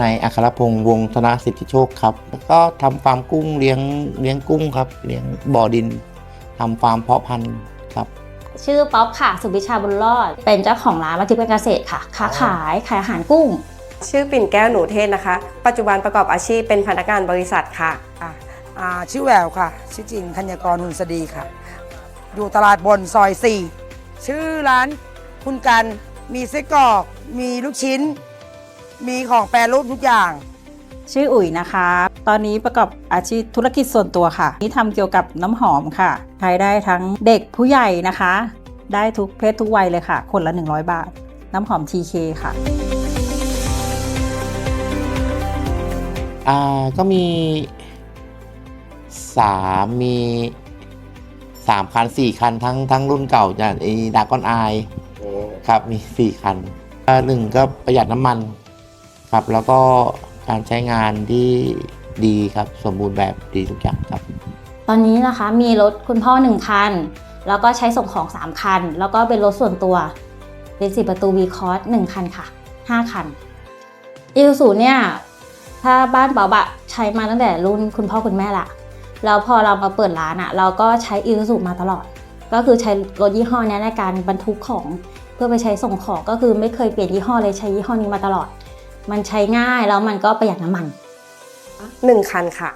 ผมนายอัครพงษ์วงธนสิทธิโชคครับแล้วก็ทำฟาร์มกุ้งเลี้ยงเลี้ยงกุ้งครับ เลี้ยงบ่อดินทำฟาร์มเพาะพันธุ์ครับ ชื่อป๊อปค่ะ สุวิชาบุญรอด เป็นเจ้าของร้านวัตถุการเกษตรค่ะ ค้าขายขายอาหารกุ้ง ชื่อปิ่นแก้วหนูเทศนะคะ ปัจจุบันประกอบอาชีพเป็นพนักงานบริษัทค่ะอะอ่าชื่อแววค่ะ ชื่อจริงธัญกรหุ่นสดีค่ะ อยู่ตลาดบนซอย 4 ชื่อร้านคุณกัน มีไส้กรอก มีลูกชิ้น มีของแปรรูปทุกอย่าง ชื่ออุ๋ยนะคะ ตอนนี้ประกอบอาชีพธุรกิจส่วนตัวค่ะ นี่ทำเกี่ยวกับน้ำหอมค่ะใช้ได้ทั้งเด็กผู้ใหญ่นะคะ ได้ทุกเพศทุกวัยเลยค่ะ คนละ 100 บาท น้ำหอม TK ค่ะอ่าก็มีสามมีสามคันสี่คันทั้งทั้งรุ่นเก่าจากไอ้ดากอนไอครับมีสี่คันอ่าหนึ่งก็ประหยัดน้ำมัน ครับแล้วก็การใช้งานที่ดีครับสมบูรณ์แบบดีทุกอย่างครับ ตอนนี้นะคะมีรถคุณพ่อ1คัน แล้วก็ใช้ส่งของ 3 คัน แล้วก็เป็นรถส่วนตัวเป็น4ประตู V Cross 1คันค่ะ 5 คันอีซูเนี่ยถ้าบ้านเบาบะใช้มาตั้งแต่รุ่นคุณพ่อคุณแม่ละแล้วพอเรามาเปิดร้านอะเราก็ใช้อีซูมาตลอด ก็คือใช้รถยี่ห้อนี้ในการบรรทุกของ เพื่อไปใช้ส่งของก็คือไม่เคยเปลี่ยนยี่ห้อเลยใช้ยี่ห้อนี้มาตลอด มันใช้ง่ายแล้วมันก็ประหยัดน้ำมัน1คันค่ะ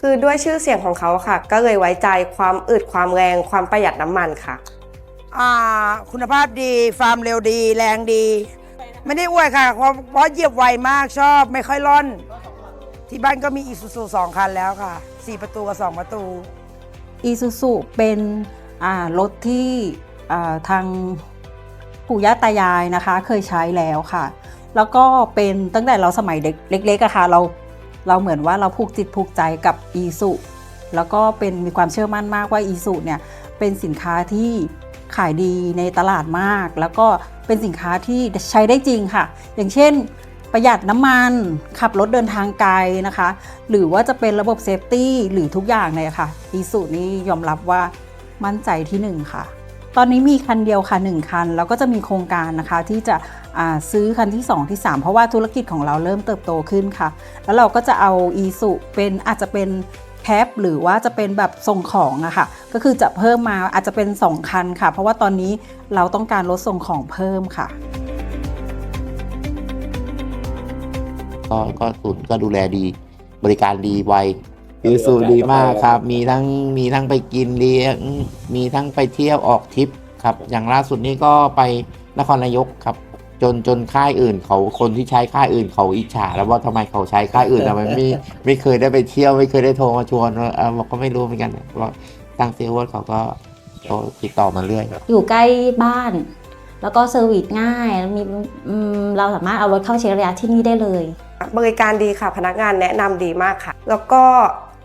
คือด้วยชื่อเสียงของเขาค่ะ ก็เลยไว้ใจความอึดความแรงความประหยัดน้ำมันค่ะ อ่า คุณภาพดีฟาร์มเร็วดี แรงดี ไม่ได้อวยค่ะเพราะเพราะเหยียบไวมากชอบไม่ค่อยร่อน ที่บ้านก็มีอีซูซูสองคันแล้วค่ะสี่ประตูกับสองประตู อีซูซูเป็นอ่ารถที่อ่าทางปู่ย่าตายายนะคะ เคยใช้แล้วค่ะ แล้วก็เป็นตั้งแต่เราสมัยเด็กเล็กๆอะค่ะเราเราเหมือนว่าเราผูกจิตผูกใจกับอีซูแล้วก็เป็นมีความเชื่อมั่นมากว่าอีซูเนี่ยเป็นสินค้าที่ขายดีในตลาดมาก แล้วก็เป็นสินค้าที่ใช้ได้จริงค่ะ อย่างเช่น ประหยัดน้ำมันขับรถเดินทางไกลนะคะ หรือว่าจะเป็นระบบเซฟตี้หรือทุกอย่างเลยค่ะอีสุนี่ยอมรับว่ามั่นใจที่หนึ่งค่ะ ตอนนี้มีคันเดียวค่ะ 1 คัน แล้วก็จะมีโครงการนะคะที่จะซื้อคันที่ 2 ที่ 3 เพราะว่าธุรกิจของเราเริ่มเติบโตขึ้นค่ะ แล้วเราก็จะเอาอีสุเป็นอาจจะเป็นแคปหรือว่าจะเป็นแบบส่งของอะค่ะ ก็คือจะเพิ่มมาอาจจะเป็น 2 คันค่ะ เพราะว่าตอนนี้เราต้องการรถส่งของเพิ่มค่ะ ก็ก็ศูนย์ก็ดูแลดี บริการดีไว คือสูตรดีมากครับ มีทั้งมีทั้งไปกินเลี้ยง มีทั้งไปเที่ยวออกทริปครับ อย่างล่าสุดนี้ก็ไปนครนายกครับ จนจนค่ายอื่นเขาคนที่ใช้ค่ายอื่นเขาอิจฉา แล้วว่าทำไมเขาใช้ค่ายอื่นทำไมไม่ไม่เคยได้ไปเที่ยวไม่เคยได้โทรมาชวนว่าเออบอกก็ไม่รู้เหมือนกันว่าทางเซลล์เขาก็โทรติดต่อมาเรื่อยอยู่ใกล้บ้าน แล้วก็เซอร์วิสง่ายมีอืมเราสามารถเอารถเข้าเช็คระยะที่นี่ได้เลยบริการดีค่ะพนักงานแนะนำดีมากค่ะ แล้วก็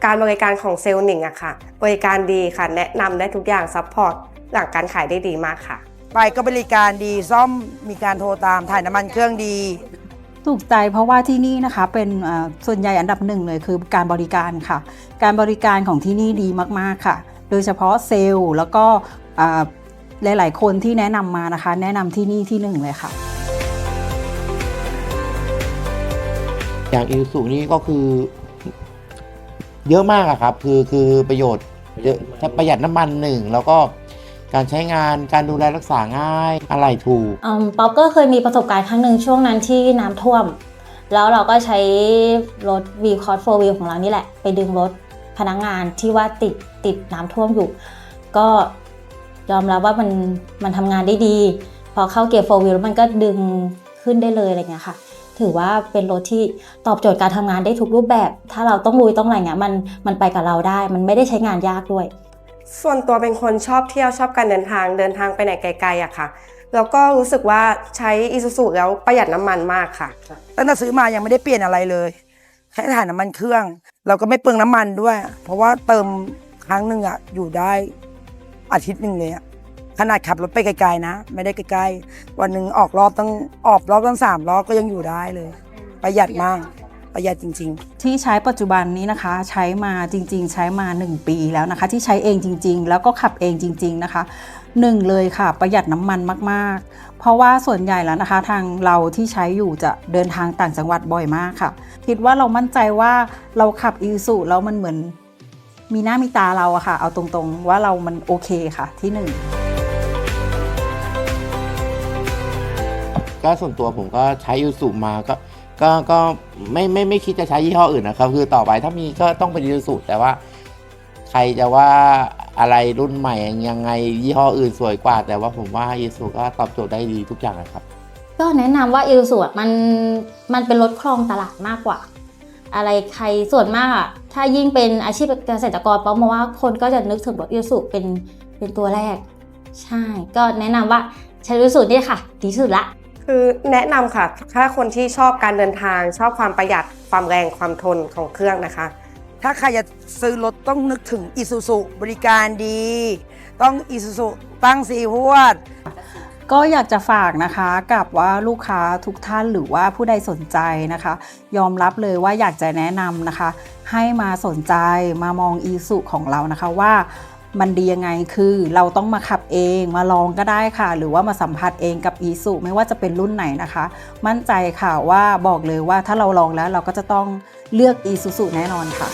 การบริการของเซลล์หนิงอะค่ะ บริการดีค่ะ แนะนำได้ทุกอย่างซัพพอร์ตหลังการขายได้ดีมากค่ะ ไปก็บริการดีซ่อมมีการโทรตามถ่ายน้ำมันเครื่องดี ถูกใจเพราะว่าที่นี่นะคะเป็นเอ่อส่วนใหญ่อันดับหนึ่งเลยคือการบริการค่ะ การบริการของที่นี่ดีมากๆค่ะ โดยเฉพาะเซลล์แล้วก็อ่าหลายๆ คนที่แนะนำมานะคะ แนะนำที่นี่ที่หนึ่งเลยค่ะ อย่างอิลสุนี่ก็คือ เยอะมากอะครับ คือคือประโยชน์เยอะประหยัดน้ำมันหนึ่งแล้วก็การใช้งานการดูแลรักษาง่ายอะไรถูกอืมป๊อปก็เคยมีประสบการณ์ครั้งหนึ่งช่วงนั้นที่น้ำท่วม แล้วเราก็ใช้รถ V c o s 4 Wheel ของเรานี่แหละ ไปดึงรถพนักงงานที่ว่าติดติดน้ำท่วมอยู่ ก็ยอมรับว่ามันมันทำงานได้ดี พอเข้าเกียร์4 Wheel แล้วมันก็ดึงขึ้นได้เลยอะไรเงี้ยค่ะ ถือว่าเป็นรถที่ตอบโจทย์การทำงานได้ทุกรูปแบบ ถ้าเราต้องลุยต้องอะไรเงี้ยมันมันไปกับเราได้ มันไม่ได้ใช้งานยากด้วย ส่วนตัวเป็นคนชอบเที่ยวชอบการเดินทางเดินทางไปไหนไกลๆอะค่ะแล้วก็รู้สึกว่าใช้อีซูซูแล้วประหยัดน้ำมันมากค่ะตั้งแต่ซื้อมายังไม่ได้เปลี่ยนอะไรเลยแค่ถ่ายน้ำมันเครื่อง เราก็ไม่เปลืองน้ำมันด้วย เพราะว่าเติมครั้งหนึ่งอะอยู่ได้อาทิตย์หนึ่งเลยอะ ขนาดขับรถไปไกลๆนะ ไม่ได้ใกลๆ วันหนึ่งออกรอบตั้งออกรอบตั้งสามรอบก็ยังอยู่ได้เลย ประหยัดมากประหยัดจริง ๆ ที่ใช้ปัจจุบันนี้นะคะ ใช้มาจริง ๆ ใช้มา 1 ปีแล้วนะคะ ที่ใช้เองจริง ๆ แล้วก็ขับเองจริง ๆนะคะหนึ่งเลยค่ะ ประหยัดน้ำมันมากๆ เพราะว่าส่วนใหญ่แล้วนะคะ ทางเราที่ใช้อยู่จะเดินทางต่างจังหวัดบ่อยมากค่ะ คิดว่าเรามั่นใจว่าเราขับอีซูแล้วมันเหมือนมีหน้ามีตาเราอะค่ะ เอาตรงๆ ว่าเรามันโอเคค่ะที่หนึ่ง ก็ส่วนตัวผมก็ใช้ยูสุมาก็ก็ก็ไม่ไม่ไม่คิดจะใช้ยี่ห้ออื่นนะครับ คือต่อไปถ้ามีก็ต้องเป็นยูสุแต่ว่า ใครจะว่าอะไรรุ่นใหม่ยังไงยี่ห้ออื่นสวยกว่า แต่ว่าผมว่ายูสุก็ตอบโจทย์ได้ดีทุกอย่างนะครับก็แนะนำว่าอิลสูมันมันเป็นรถครองตลาดมากกว่า อะไรใครส่วนมากอะถ้ายิ่งเป็นอาชีพเกษตรกรป๊อปมองว่าคนก็จะนึกถึงรถอิลสูเป็นเป็นตัวแรก ใช่ ก็แนะนำว่าใช้อิลสูนี่ค่ะ ดีสุดละ คือแนะนำค่ะ ถ้าคนที่ชอบการเดินทาง ชอบความประหยัดความแรงความทนของเครื่องนะคะๆถ้าใครจะซื้อรถต้องนึกถึงอีซูซูบริการดี ต้องอีซูซูตั้งสีหวด ก็อยากจะฝากนะคะกับว่าลูกค้าทุกท่านหรือว่าผู้ใดสนใจนะคะ ยอมรับเลยว่าอยากจะแนะนำนะคะ ให้มาสนใจมามองอีสุของเรานะคะว่า มันดียังไงคือเราต้องมาขับเองมาลองก็ได้ค่ะ หรือว่ามาสัมผัสเองกับอีสุไม่ว่าจะเป็นรุ่นไหนนะคะ มั่นใจค่ะว่าบอกเลยว่าถ้าเราลองแล้วเราก็จะต้องเลือกอีซูซูแน่นอนค่ะ